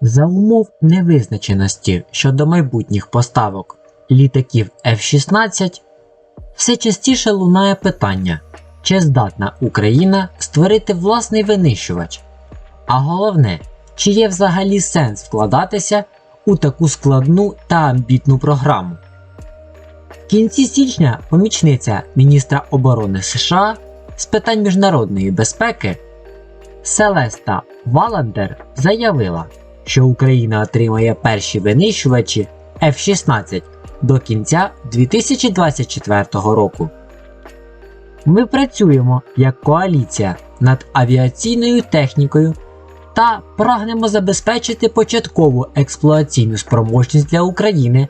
За умов невизначеності щодо майбутніх поставок літаків F-16 все частіше лунає питання, чи здатна Україна створити власний винищувач, а головне, чи є взагалі сенс вкладатися у таку складну та амбітну програму. В кінці січня помічниця міністра оборони США з питань міжнародної безпеки Селеста Валандер заявила, що Україна отримає перші винищувачі F-16 до кінця 2024 року. Ми працюємо як коаліція над авіаційною технікою та прагнемо забезпечити початкову експлуатаційну спроможність для України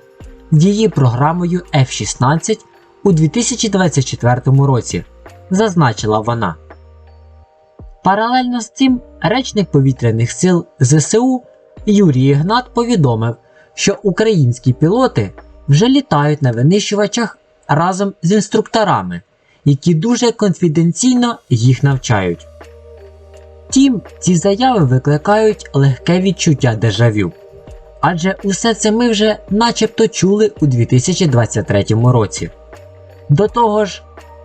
її програмою F-16 у 2024 році, зазначила вона. Паралельно з цим речник повітряних сил ЗСУ Юрій Ігнат повідомив, що українські пілоти вже літають на винищувачах разом з інструкторами, які дуже конфіденційно їх навчають. Втім, ці заяви викликають легке відчуття дежавю. Адже усе це ми вже начебто чули у 2023 році. До того ж,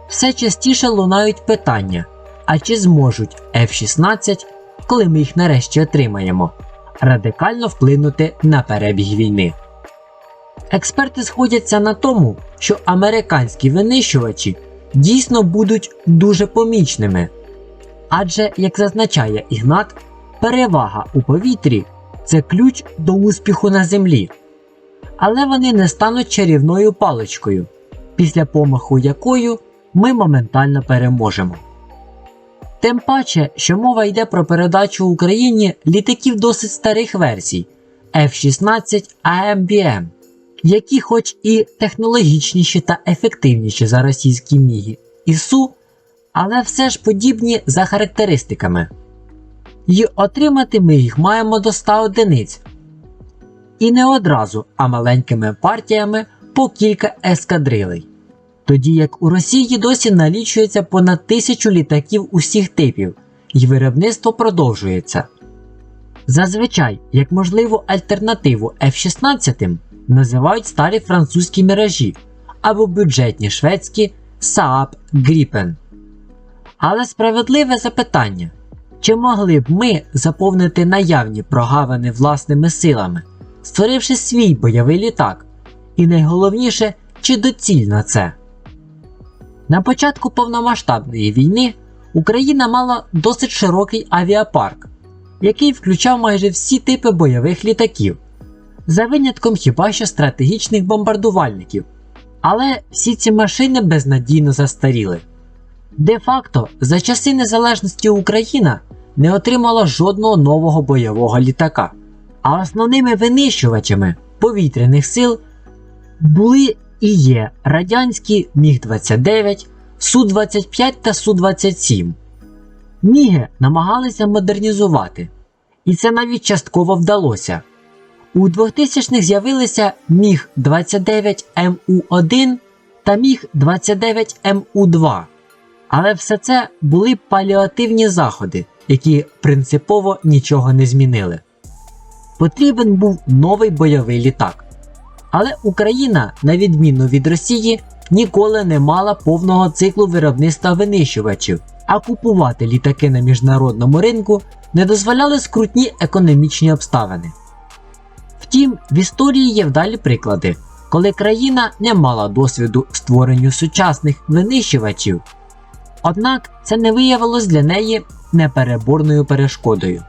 все частіше лунають питання, а чи зможуть F-16, коли ми їх нарешті отримаємо, радикально вплинути на перебіг війни. Експерти сходяться на тому, що американські винищувачі дійсно будуть дуже помічними. Адже, як зазначає Ігнат, перевага у повітрі це ключ до успіху на землі. Але вони не стануть чарівною паличкою, після помаху якою ми моментально переможемо. Тим паче, що мова йде про передачу Україні літаків досить старих версій F-16 AMBM, які, хоч і технологічніші та ефективніші за російські міги і Су, але все ж подібні за характеристиками. І отримати ми їх маємо до 100 одиниць. І не одразу, а маленькими партіями по кілька ескадрилей. Тоді як у Росії досі налічується понад тисячу літаків усіх типів, і виробництво продовжується. Зазвичай, як можливу альтернативу F-16 називають старі французькі міражі або бюджетні шведські Saab Gripen. Але справедливе запитання: чи могли б ми заповнити наявні прогавини власними силами, створивши свій бойовий літак? І найголовніше, чи доцільно це? На початку повномасштабної війни Україна мала досить широкий авіапарк, який включав майже всі типи бойових літаків, за винятком хіба що стратегічних бомбардувальників. Але всі ці машини безнадійно застаріли. Де-факто, за часи незалежності Україна не отримала жодного нового бойового літака, а основними винищувачами повітряних сил були і є радянські Міг-29, Су-25 та Су-27. Міги намагалися модернізувати, і це навіть частково вдалося. У 2000-х з'явилися Міг-29МУ1 та Міг-29МУ2. Але все це були паліативні заходи, які принципово нічого не змінили. Потрібен був новий бойовий літак. Але Україна, на відміну від Росії, ніколи не мала повного циклу виробництва винищувачів, а купувати літаки на міжнародному ринку не дозволяли скрутні економічні обставини. Втім, в історії є вдалі приклади, коли країна не мала досвіду створенню сучасних винищувачів, однак це не виявилось для неї непереборною перешкодою.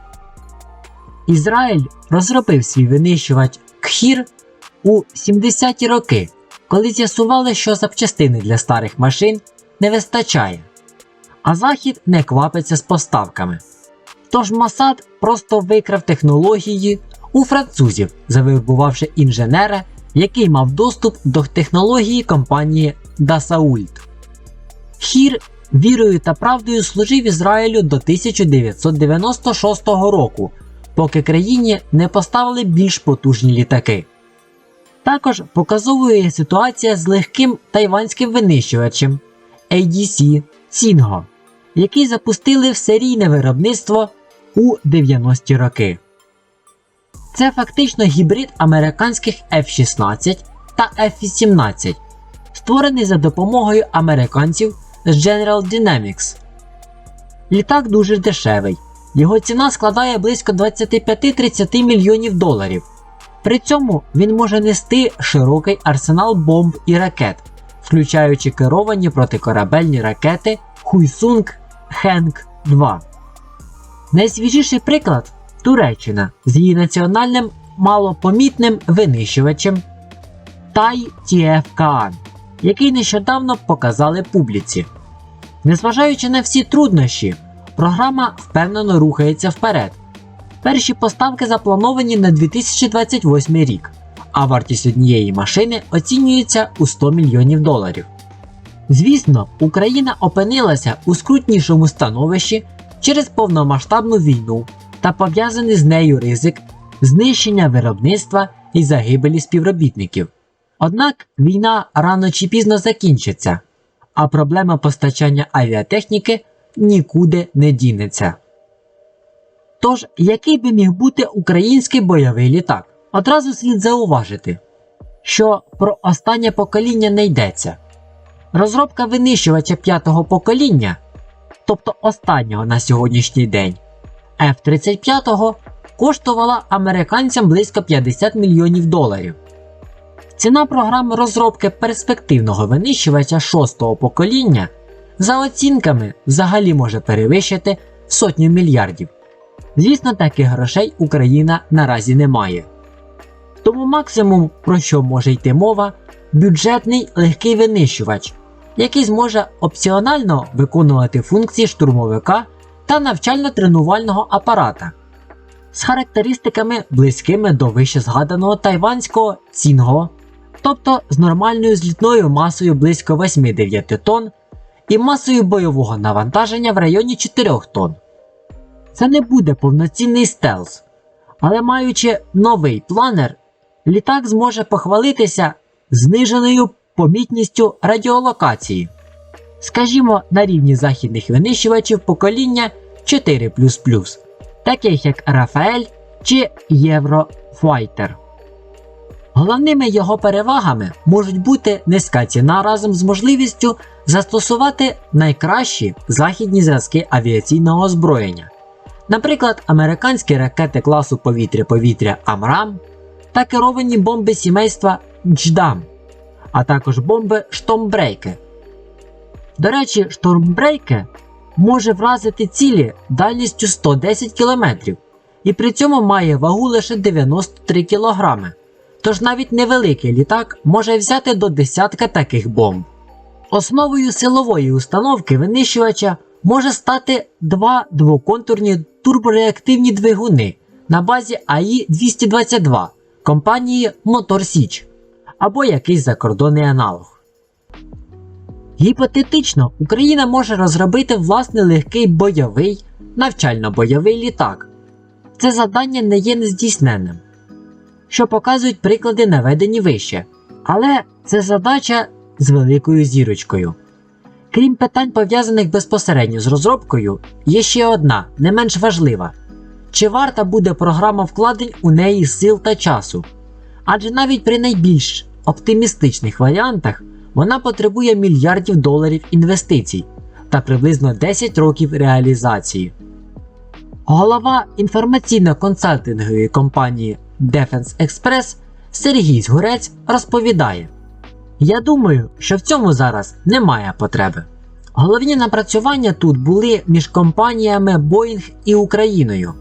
Ізраїль розробив свій винищувач Кхір у 70-ті роки, коли з'ясували, що запчастини для старих машин не вистачає, а Захід не квапиться з поставками. Тож Масад просто викрав технології у французів, завербувавши інженера, який мав доступ до технології компанії Dassault. Хір вірою та правдою служив Ізраїлю до 1996 року, поки країні не поставили більш потужні літаки. Також показовою є ситуація з легким тайванським винищувачем ADC Singo, який запустили в серійне виробництво у 90-ті роки. Це фактично гібрид американських F-16 та F-18, створений за допомогою американців з General Dynamics. Літак дуже дешевий. Його ціна складає близько 25-30 мільйонів доларів. При цьому він може нести широкий арсенал бомб і ракет, включаючи керовані протикорабельні ракети Хуйсунг Хенк 2. Найсвіжіший приклад Туреччина з її національним малопомітним винищувачем Тай Тіефкаан, який нещодавно показали публіці. Незважаючи на всі труднощі, програма впевнено рухається вперед. Перші поставки заплановані на 2028 рік, а вартість однієї машини оцінюється у 100 мільйонів доларів. Звісно, Україна опинилася у скрутнішому становищі через повномасштабну війну та пов'язаний з нею ризик знищення виробництва і загибелі співробітників. Однак війна рано чи пізно закінчиться, а проблема постачання авіатехніки нікуди не дінеться. Тож, який би міг бути український бойовий літак? Одразу слід зауважити, що про останнє покоління не йдеться. Розробка винищувача п'ятого покоління, тобто останнього на сьогоднішній день, F-35 коштувала американцям близько 50 мільйонів доларів. Ціна програми розробки перспективного винищувача шостого покоління за оцінками взагалі може перевищити сотню мільярдів. Звісно, таких грошей Україна наразі не має. Тому максимум, про що може йти мова, бюджетний легкий винищувач, який зможе опціонально виконувати функції штурмовика та навчально-тренувального апарата з характеристиками близькими до вище згаданого тайванського Цінго, тобто з нормальною злітною масою близько 8-9 тонн і масою бойового навантаження в районі 4 тонн. Це не буде повноцінний стелс, але маючи новий планер, літак зможе похвалитися зниженою помітністю радіолокації, скажімо, на рівні західних винищувачів покоління 4, таких як Рафаель чи Єврофайтер. Головними його перевагами можуть бути низька ціна разом з можливістю застосувати найкращі західні зразки авіаційного озброєння, наприклад, американські ракети класу повітря-повітря Амрам та керовані бомби сімейства Дждам, а також бомби Штомбрейки. До речі, Штормбрейке може вразити цілі дальністю 110 км і при цьому має вагу лише 93 кг. Тож навіть невеликий літак може взяти до десятка таких бомб. Основою силової установки винищувача може стати два двоконтурні турбореактивні двигуни на базі АІ-222 компанії Мотор Січ або якийсь закордонний аналог. Гіпотетично, Україна може розробити власний легкий бойовий, навчально-бойовий літак. Це завдання не є нездійсненним, що показують приклади, наведені вище, але це задача з великою зірочкою. Крім питань, пов'язаних безпосередньо з розробкою, є ще одна, не менш важлива: чи варта буде програма вкладень у неї сил та часу? Адже навіть при найбільш оптимістичних варіантах вона потребує мільярдів доларів інвестицій та приблизно 10 років реалізації. Голова інформаційно-консалтингової компанії Defense Express Сергій Згурець розповідає: Я думаю, що в цьому зараз немає потреби. Головні напрацювання тут були між компаніями Boeing і Україною,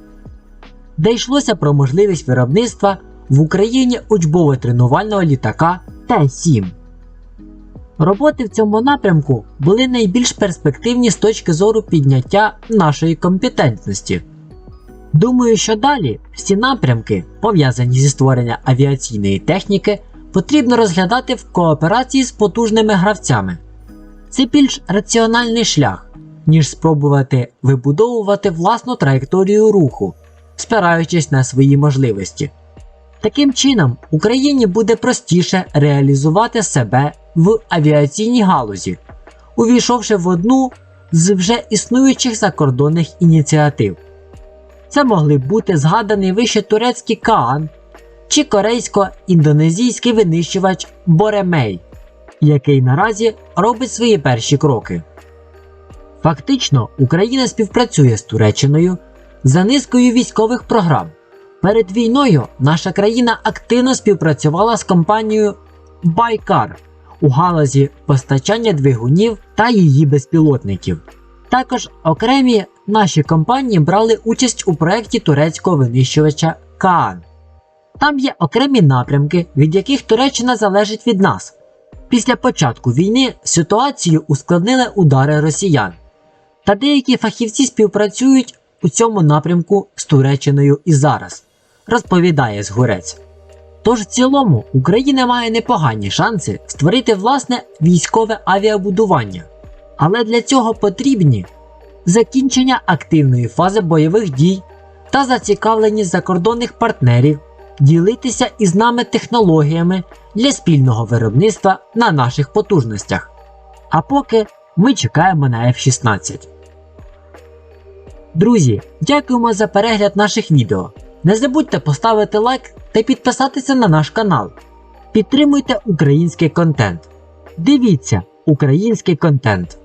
де йшлося про можливість виробництва в Україні учбово-тренувального літака Т-7. Роботи в цьому напрямку були найбільш перспективні з точки зору підняття нашої компетентності. Думаю, що далі всі напрямки, пов'язані зі створенням авіаційної техніки, потрібно розглядати в кооперації з потужними гравцями. Це більш раціональний шлях, ніж спробувати вибудовувати власну траєкторію руху, спираючись на свої можливості. Таким чином, Україні буде простіше реалізувати себе в авіаційній галузі, увійшовши в одну з вже існуючих закордонних ініціатив. Це могли б бути згаданий вище турецький Каан чи корейсько-індонезійський винищувач Боремей, який наразі робить свої перші кроки. Фактично, Україна співпрацює з Туреччиною за низкою військових програм. Перед війною наша країна активно співпрацювала з компанією Байкар у галузі постачання двигунів та її безпілотників. Також окремі наші компанії брали участь у проєкті турецького винищувача Каан. Там є окремі напрямки, від яких Туреччина залежить від нас. Після початку війни ситуацію ускладнили удари росіян, та деякі фахівці співпрацюють у цьому напрямку з Туреччиною і зараз, розповідає Згурець. Тож в цілому Україна має непогані шанси створити власне військове авіабудування, але для цього потрібні закінчення активної фази бойових дій та зацікавленість закордонних партнерів ділитися із нами технологіями для спільного виробництва на наших потужностях. А поки ми чекаємо на F-16. Друзі, дякуємо за перегляд наших відео. Не забудьте поставити лайк та підписатися на наш канал. Підтримуйте український контент. Дивіться український контент.